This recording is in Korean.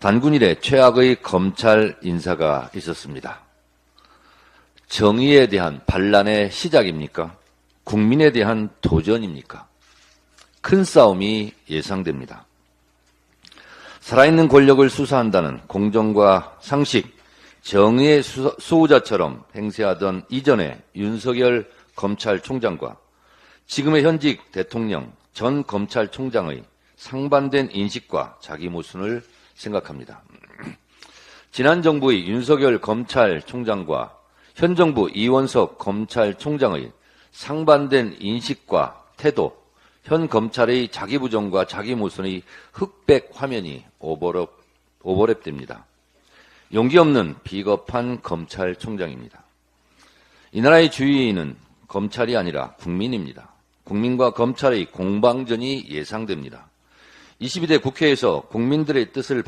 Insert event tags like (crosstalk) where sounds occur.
단군 이래 최악의 검찰 인사가 있었습니다. 정의에 대한 반란의 시작입니까? 국민에 대한 도전입니까? 큰 싸움이 예상됩니다. 살아있는 권력을 수사한다는 공정과 상식, 정의의 수- 수호자처럼 행세하던 이전의 윤석열 검찰총장과 지금의 현직 대통령 전 검찰총장의 상반된 인식과 자기 모순을 생각합니다. (clears throat) 지난 정부의 윤석열 검찰총장과 현 정부 이원석 검찰총장의 상반된 인식과 태도, 현 검찰의 자기 부정과 자기 모순의 흑백 화면이 오버랩, 오버랩됩니다. 용기 없는 비겁한 검찰총장입니다. 이 나라의 주의는 검찰이 아니라 국민입니다. 국민과 검찰의 공방전이 예상됩니다. 22대 국회에서 국민들의 뜻을